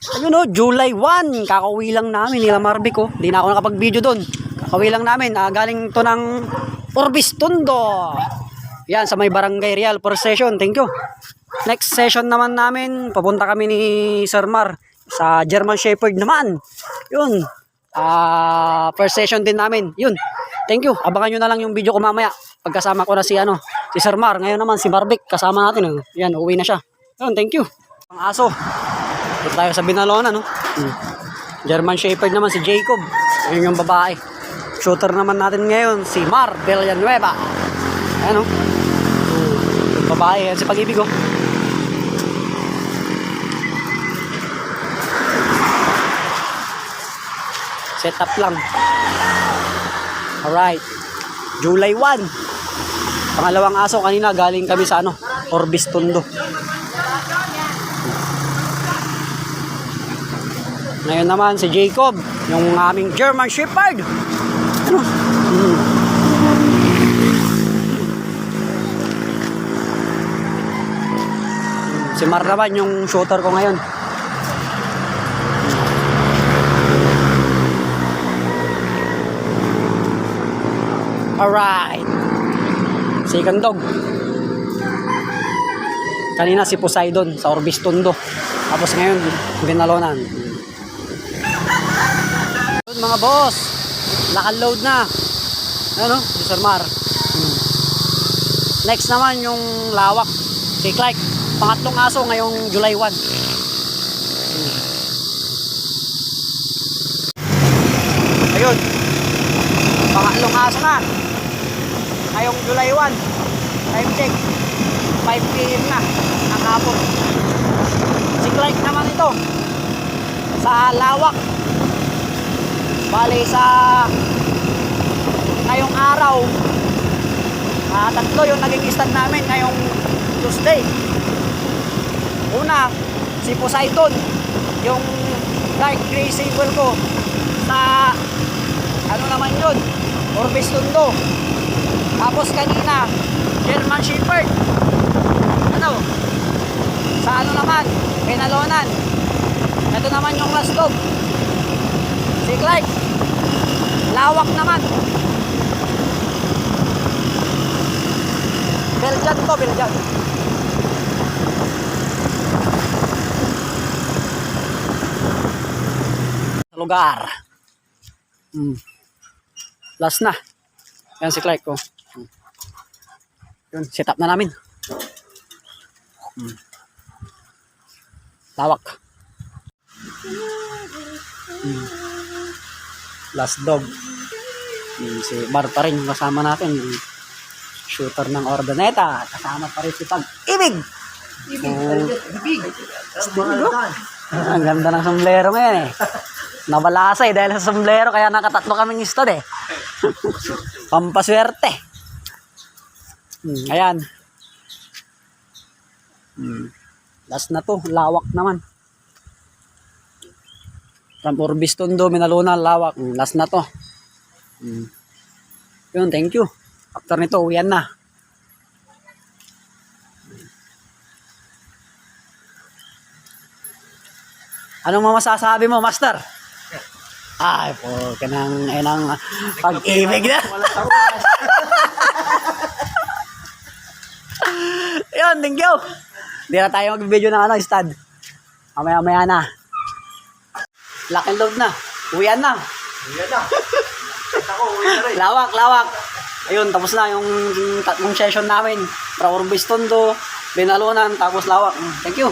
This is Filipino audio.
Ayun o, July 1. Kakauwi lang namin nila Marvic oh. Hindi na ako nakapag-video doon. Kakauwi lang namin. Ah, galing to ng Orbis Tondo. Yan, sa may Barangay Real per session. Thank you. Next session naman namin, papunta kami ni Sir Mar sa German Shepherd naman. Yun. Ah, first session din namin. Yun. Thank you. Abangan nyo na lang yung video ko mamaya. Pagkasama ko na si ano, si Sir Mar. Ngayon naman si Marvic kasama natin. oh. Yan, uwi na siya. Yun, thank you. Ang aso. Dito tayo sa Binalona, no? Hmm. German Shepherd naman si Jacob. Yun yung babae. Shooter naman natin ngayon si Mar Villanueva. Ayan, no? Hmm. Yung babae, yan si Pag-ibig, oh. Set up lang. Alright. July 1. Pangalawang aso kanina galing kami sa ano, Orbis Tondo. Ngayon naman si Jacob, yung aming German Shepherd. Ano? Hmm. Si Mar naman yung shooter ko ngayon. Alright. Second dog. Kanina si Poseidon sa Orbis Tondo. Tapos ngayon, binalonan. Yun mga boss. Naka-load na. Ano? Si Sir Mar. Hmm. Next naman yung lawak. Si Clyde. Pangatlong aso ngayong July 1. Hmm. Ayun. Pangatlong aso na. Ngayong July 1. Time check. 5 p.m. na. Ng hapon. Si Clyde naman ito. Sa lawak. Bali sa ngayong araw. Ah, tatlo yung naging stand namin ngayong Tuesday. Una, si Poseidon. Yung dark gray sable ko sa ano naman yun Orbis Tondo tapos kanina German Shepherd ano sa ano naman Penalonan ito naman yung last dog Clyde lawak naman Belgian to Belgian lugar Hmm. Last na. Yan si Clark ko. Hmm. Yun, set up na namin. Hmm. Lawak. Hmm. Last dog. Si Bar pa rin kasama natin. Yung shooter ng Ordaneta. Kasama pa rin si Pag-ibig. Oh. Ang ganda ng sombrero ngayon eh. Nabalasay dahil sa sombrero kaya nakatatlo kaming istod eh. Pampaswerte. Hmm, ayan. Hmm. Last na to, lawak naman. From Orbis Tondo, Minaluna, lawak. Hmm, last na to. Hmm. Yun, thank you. After nito, uwian na. Anong mamasasabi mo, Master? Ay, po, kanang, kanang pag-ibig na. Yun, thank you. Hindi na tayo mag-video ng ano, stud. Mamaya-maya na. Lock and load na. Uwian na. Yan na. Ako, uwi na rin. Lawak, lawak. Ayun, tapos na yung tatlong session namin. Para Orbis Tondo, Benalunan, tapos lawak. Thank you.